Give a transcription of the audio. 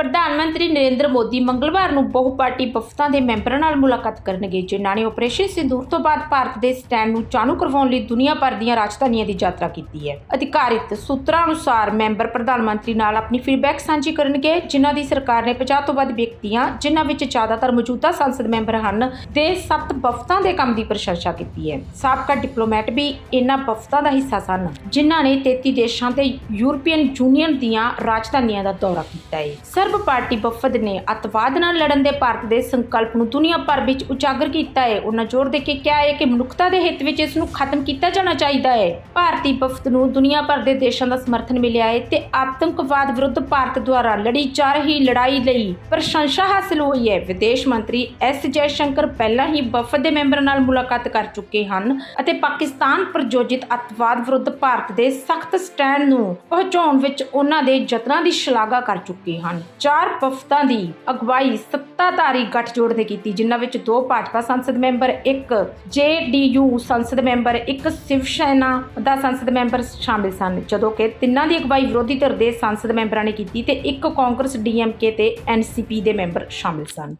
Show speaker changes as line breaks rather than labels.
ਪ੍ਰਧਾਨ ਮੰਤਰੀ ਨਰਿੰਦਰ ਮੋਦੀ ਮੰਗਲਵਾਰ ਨੂੰ ਬਹੁ ਪਾਰਟੀ ਵਫਦਾਂ ਦੇ ਮੈਂਬਰਾਂ ਨਾਲ ਮੁਲਾਕਾਤ ਕਰਨਗੇ, ਜਿਨ੍ਹਾਂ ਨੇ ਆਪਰੇਸ਼ਨ ਸਿੰਦੂਰ ਤੋਂ ਬਾਅਦ ਭਾਰਤ ਦੇ ਸਟੈਂਡ ਨੂੰ ਚਾਲੂ ਕਰਵਾਉਣ ਲਈ ਦੁਨੀਆ ਭਰ ਦੀਆਂ ਰਾਜਧਾਨੀਆਂ ਦੀ ਯਾਤਰਾ ਕੀਤੀ ਹੈ। ਅਧਿਕਾਰਿਤ ਸੂਤਰਾਂ ਅਨੁਸਾਰ ਮੈਂਬਰ ਪ੍ਰਧਾਨ ਮੰਤਰੀ ਨਾਲ ਆਪਣੀ ਫੀਡਬੈਕ ਸਾਂਝੀ ਕਰਨਗੇ, ਜਿਨ੍ਹਾਂ ਦੀ ਸਰਕਾਰ ਨੇ 50 ਤੋਂ ਵੱਧ ਵਿਅਕਤੀਆਂ, ਜਿਨ੍ਹਾਂ ਵਿੱਚ ਜ਼ਿਆਦਾਤਰ ਮੌਜੂਦਾ ਸੰਸਦ ਮੈਂਬਰ ਹਨ, ਦੇ ਸੱਤ ਵਫਦਾਂ ਦੇ ਕੰਮ ਦੀ ਪ੍ਰਸ਼ੰਸਾ ਕੀਤੀ ਹੈ। ਸਾਬਕਾ ਡਿਪਲੋਮੈਟ ਵੀ ਇਹਨਾਂ ਵਫਦਾਂ ਦਾ ਹਿੱਸਾ ਸਨ, ਜਿਨ੍ਹਾਂ ਨੇ 33 ਦੇਸ਼ਾਂ ਤੇ ਯੂਰਪੀਅਨ ਯੂਨੀਅਨ ਦੀਆਂ ਰਾਜਧਾਨੀਆਂ ਦਾ ਦੌਰਾ ਕੀਤਾ ਹੈ। ਸਰਬ ਪਾਰਟੀ ਵਫਦ ਨੇ ਅਤਵਾਦ ਨਾਲ ਲੜਨ ਦੇ ਭਾਰਤ ਦੇ ਸੰਕਲਪ ਨੂੰ ਦੁਨੀਆ ਭਰ ਵਿੱਚ ਉਜਾਗਰ ਕੀਤਾ ਹੈ। ਉਹਨਾਂ ਜ਼ੋਰ ਦੇ ਕੇ ਕਿਹਾ ਹੈ ਕਿ ਮਨੁੱਖਤਾ ਦੇ ਹਿੱਤ ਵਿੱਚ ਇਸ ਨੂੰ ਖਤਮ ਕੀਤਾ ਜਾਣਾ ਚਾਹੀਦਾ ਹੈ। ਭਾਰਤੀ ਵਫਦ ਨੂੰ ਦੁਨੀਆ ਭਰ ਦੇ ਦੇਸ਼ਾਂ ਦਾ ਸਮਰਥਨ ਮਿਲਿਆ ਹੈ ਤੇ ਆਤੰਕਵਾਦ ਵਿਰੁੱਧ ਭਾਰਤ ਦੁਆਰਾ ਲੜੀ ਜਾ ਰਹੀ ਲੜਾਈ ਲਈ ਪ੍ਰਸ਼ੰਸਾ ਹਾਸਲ ਹੋਈ ਹੈ। ਵਿਦੇਸ਼ ਮੰਤਰੀ ਐਸ ਜੈ ਸ਼ੰਕਰ ਪਹਿਲਾਂ ਹੀ ਵਫਦ ਦੇ ਮੈਂਬਰਾਂ ਨਾਲ ਮੁਲਾਕਾਤ ਕਰ ਚੁੱਕੇ ਹਨ ਅਤੇ ਪਾਕਿਸਤਾਨ ਪ੍ਰਯੋਜਿਤ ਅੱਤਵਾਦ ਵਿਰੁੱਧ ਭਾਰਤ ਦੇ ਸਖਤ ਸਟੈਂਡ ਨੂੰ ਪਹੁੰਚਾਉਣ ਵਿੱਚ ਉਹਨਾਂ ਦੇ ਯਤਨਾਂ ਦੀ ਸ਼ਲਾਘਾ ਕਰ ਚੁੱਕੇ ਹਨ। ਚਾਰ ਵਫਦਾਂ ਦੀ ਅਗਵਾਈ ਸੱਤਾਧਾਰੀ ਗੱਠਜੋੜ ਨੇ ਕੀਤੀ, ਜਿਨ੍ਹਾਂ ਵਿੱਚ ਦੋ ਭਾਜਪਾ ਸੰਸਦ ਮੈਂਬਰ, ਇੱਕ ਜੇਡੀਯੂ ਸੰਸਦ ਮੈਂਬਰ, ਇੱਕ ਸ਼ਿਵ ਸੈਨਾ ਦਾ ਸੰਸਦ ਮੈਂਬਰ ਸ਼ਾਮਿਲ ਸਨ। ਜਦੋਂ ਕਿ ਤਿੰਨਾਂ ਦੀ ਅਗਵਾਈ ਵਿਰੋਧੀ ਧਿਰ ਦੇ ਸੰਸਦ ਮੈਂਬਰਾਂ ਨੇ ਕੀਤੀ ਤੇ ਇੱਕ ਕਾਂਗਰਸ ਡੀਐਮਕੇ ਤੇ ਐਨਸੀਪੀ ਦੇ ਮੈਂਬਰ ਸ਼ਾਮਿਲ ਸਨ।